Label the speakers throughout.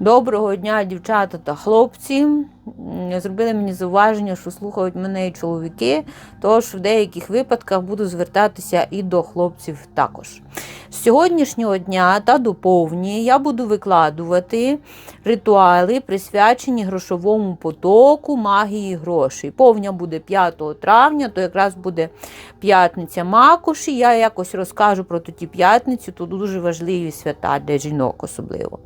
Speaker 1: Доброго дня, дівчата та хлопці. Зробили мені зауваження, що слухають мене і чоловіки, тож в деяких випадках буду звертатися і до хлопців також. З сьогоднішнього дня та доповні я буду викладувати ритуали, присвячені грошовому потоку магії грошей. Повня буде 5 травня, то якраз буде п'ятниця Макоші. Я якось розкажу про ті п'ятницю, то дуже важливі свята для жінок особливо.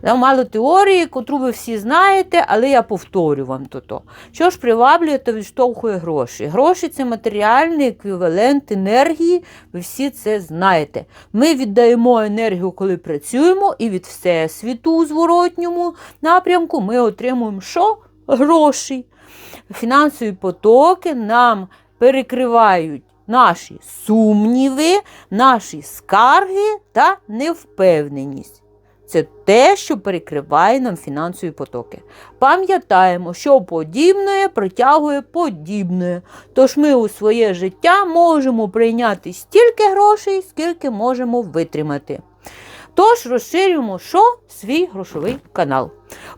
Speaker 1: Там мало теорії, котру ви всі знаєте, але я повторю вам то. то. Що ж приваблює та відштовхує гроші? Гроші це матеріальний еквівалент енергії, ви всі це знаєте. Ми віддаємо енергію, коли працюємо, і від всесвіту у зворотньому напрямку ми отримуємо що? Гроші. Фінансові потоки нам перекривають наші сумніви, наші скарги та невпевненість. Це те, що перекриває нам фінансові потоки. Пам'ятаємо, що подібне притягує подібне. Тож ми у своє життя можемо прийняти стільки грошей, скільки можемо витримати. Тож розширюємо що? свій грошовий канал.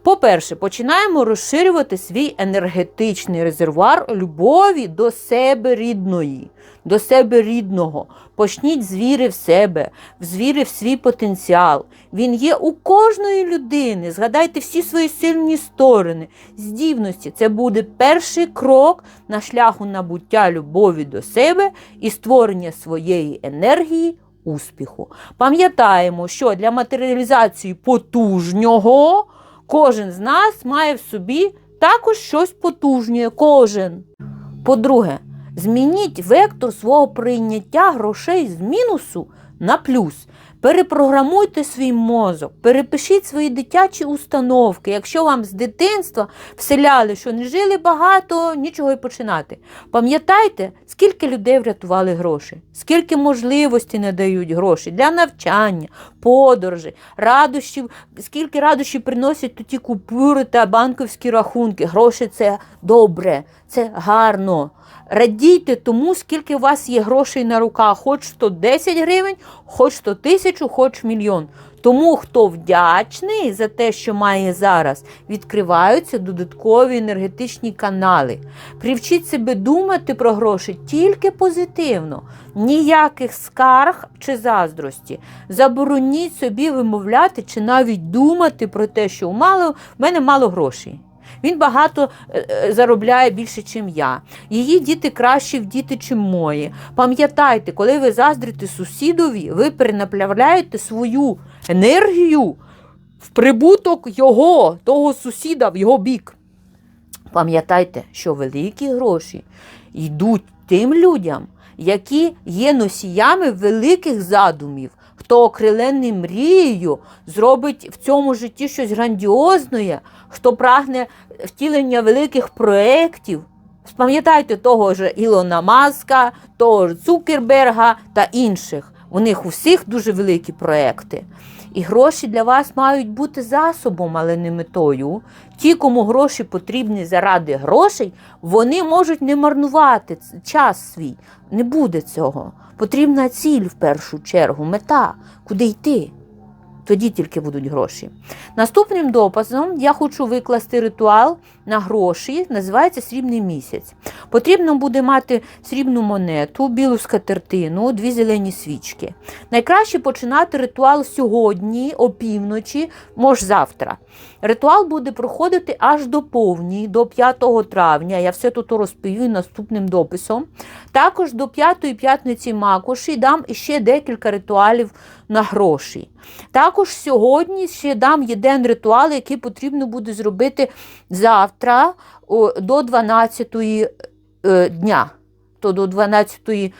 Speaker 1: По-перше, починаємо розширювати свій енергетичний резервуар любові до себе рідної, до себе рідного. Почніть з віри в себе, з віри в свій потенціал. Він є у кожної людини. Згадайте всі свої сильні сторони, здібності. Це буде перший крок на шляху набуття любові до себе і створення своєї енергії успіху. Пам'ятаємо, що для матеріалізації потужнього кожен з нас має в собі також щось потужнє. Кожен. По-друге, змініть вектор свого прийняття грошей з мінусу на плюс. Перепрограмуйте свій мозок, перепишіть свої дитячі установки. Якщо вам з дитинства вселяли, що не жили багато, нічого й починати. Пам'ятайте, скільки людей врятували гроші, скільки можливостей надають гроші для навчання, подорожей, радощів, скільки радощів приносять тоді купюри та банківські рахунки. Гроші це добре, це гарно. Радійте тому, скільки у вас є грошей на руках, хоч 110 гривень, хоч 100 тисячу, хоч мільйон. Тому, хто вдячний за те, що має зараз, відкриваються додаткові енергетичні канали. Привчіть себе думати про гроші тільки позитивно, ніяких скарг чи заздрості. Забороніть собі вимовляти чи навіть думати про те, що мало, в мене мало грошей. Він багато е, е, заробляє більше, ніж я. Її діти кращі в діти, чим мої. Пам'ятайте, коли ви заздрите сусідові, ви перенаправляєте свою енергію в прибуток його, того сусіда, в його бік. Пам'ятайте, що великі гроші йдуть тим людям, які є носіями великих задумів. Хто окрилений мрією зробить в цьому житті щось грандіозне, хто прагне втілення великих проєктів. Спам'ятайте того ж Ілона Маска, того ж Цукерберга та інших. У них у всіх дуже великі проекти. І гроші для вас мають бути засобом, але не метою. Ті, кому гроші потрібні заради грошей, вони можуть не марнувати час свій. Не буде цього. Потрібна ціль в першу чергу, мета, куди йти. Тоді тільки будуть гроші. Наступним допасом я хочу викласти ритуал на гроші, називається срібний місяць. Потрібно буде мати срібну монету, білу скатертину, дві зелені свічки. Найкраще починати ритуал сьогодні, опівночі, може завтра. Ритуал буде проходити аж до повні, до 5 травня. Я все тут розповів наступним дописом. Також до п'ятої п'ятниці Макоші дам іще декілька ритуалів на гроші. Також сьогодні ще дам один ритуал, який потрібно буде зробити завтра до 12 е, дня, то до 12-ї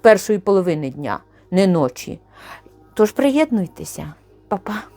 Speaker 1: першої половини дня, не ночі. Тож приєднуйтеся, Па-па.